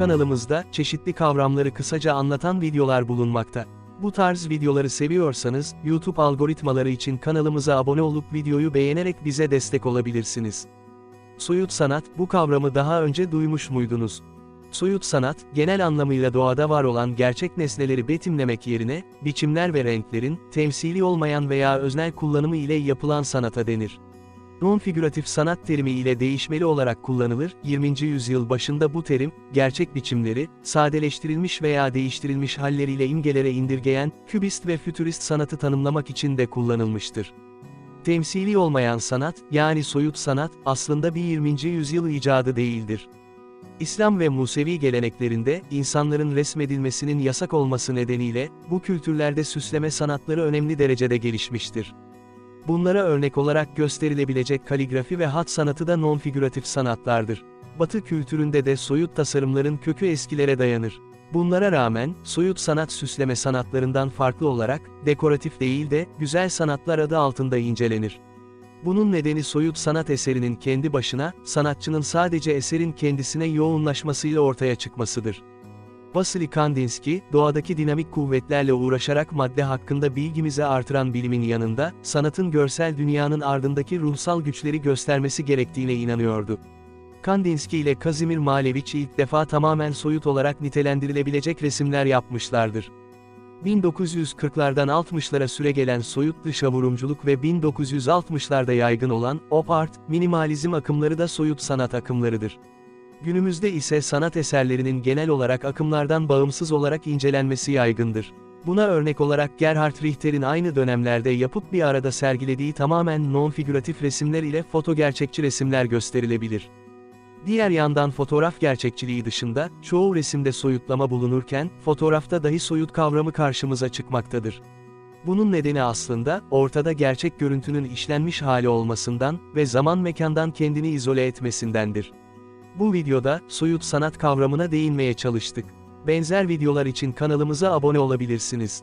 Kanalımızda, çeşitli kavramları kısaca anlatan videolar bulunmakta. Bu tarz videoları seviyorsanız, YouTube algoritmaları için kanalımıza abone olup videoyu beğenerek bize destek olabilirsiniz. Soyut sanat, bu kavramı daha önce duymuş muydunuz? Soyut sanat, genel anlamıyla doğada var olan gerçek nesneleri betimlemek yerine, biçimler ve renklerin, temsili olmayan veya öznel kullanımı ile yapılan sanata denir. Non-figüratif sanat terimi ile değişmeli olarak kullanılır, 20. yüzyıl başında bu terim, gerçek biçimleri, sadeleştirilmiş veya değiştirilmiş halleriyle imgelere indirgeyen, kübist ve fütürist sanatı tanımlamak için de kullanılmıştır. Temsili olmayan sanat, yani soyut sanat, aslında bir 20. yüzyıl icadı değildir. İslam ve Musevi geleneklerinde, insanların resmedilmesinin yasak olması nedeniyle, bu kültürlerde süsleme sanatları önemli derecede gelişmiştir. Bunlara örnek olarak gösterilebilecek kaligrafi ve hat sanatı da non-figüratif sanatlardır. Batı kültüründe de soyut tasarımların kökü eskilere dayanır. Bunlara rağmen, soyut sanat süsleme sanatlarından farklı olarak, dekoratif değil de, güzel sanatlar adı altında incelenir. Bunun nedeni soyut sanat eserinin kendi başına, sanatçının sadece eserin kendisine yoğunlaşmasıyla ortaya çıkmasıdır. Vasily Kandinsky, doğadaki dinamik kuvvetlerle uğraşarak madde hakkında bilgimizi artıran bilimin yanında, sanatın görsel dünyanın ardındaki ruhsal güçleri göstermesi gerektiğine inanıyordu. Kandinsky ile Kazimir Malevich ilk defa tamamen soyut olarak nitelendirilebilecek resimler yapmışlardır. 1940'lardan 60'lara süregelen soyut dışavurumculuk ve 1960'larda yaygın olan op art, minimalizm akımları da soyut sanat akımlarıdır. Günümüzde ise sanat eserlerinin genel olarak akımlardan bağımsız olarak incelenmesi yaygındır. Buna örnek olarak Gerhard Richter'in aynı dönemlerde yapıp bir arada sergilediği tamamen non-figüratif resimler ile fotogerçekçi resimler gösterilebilir. Diğer yandan fotoğraf gerçekçiliği dışında, çoğu resimde soyutlama bulunurken, fotoğrafta dahi soyut kavramı karşımıza çıkmaktadır. Bunun nedeni aslında, ortada gerçek görüntünün işlenmiş hali olmasından ve zaman mekandan kendini izole etmesindendir. Bu videoda, soyut sanat kavramına değinmeye çalıştık. Benzer videolar için kanalımıza abone olabilirsiniz.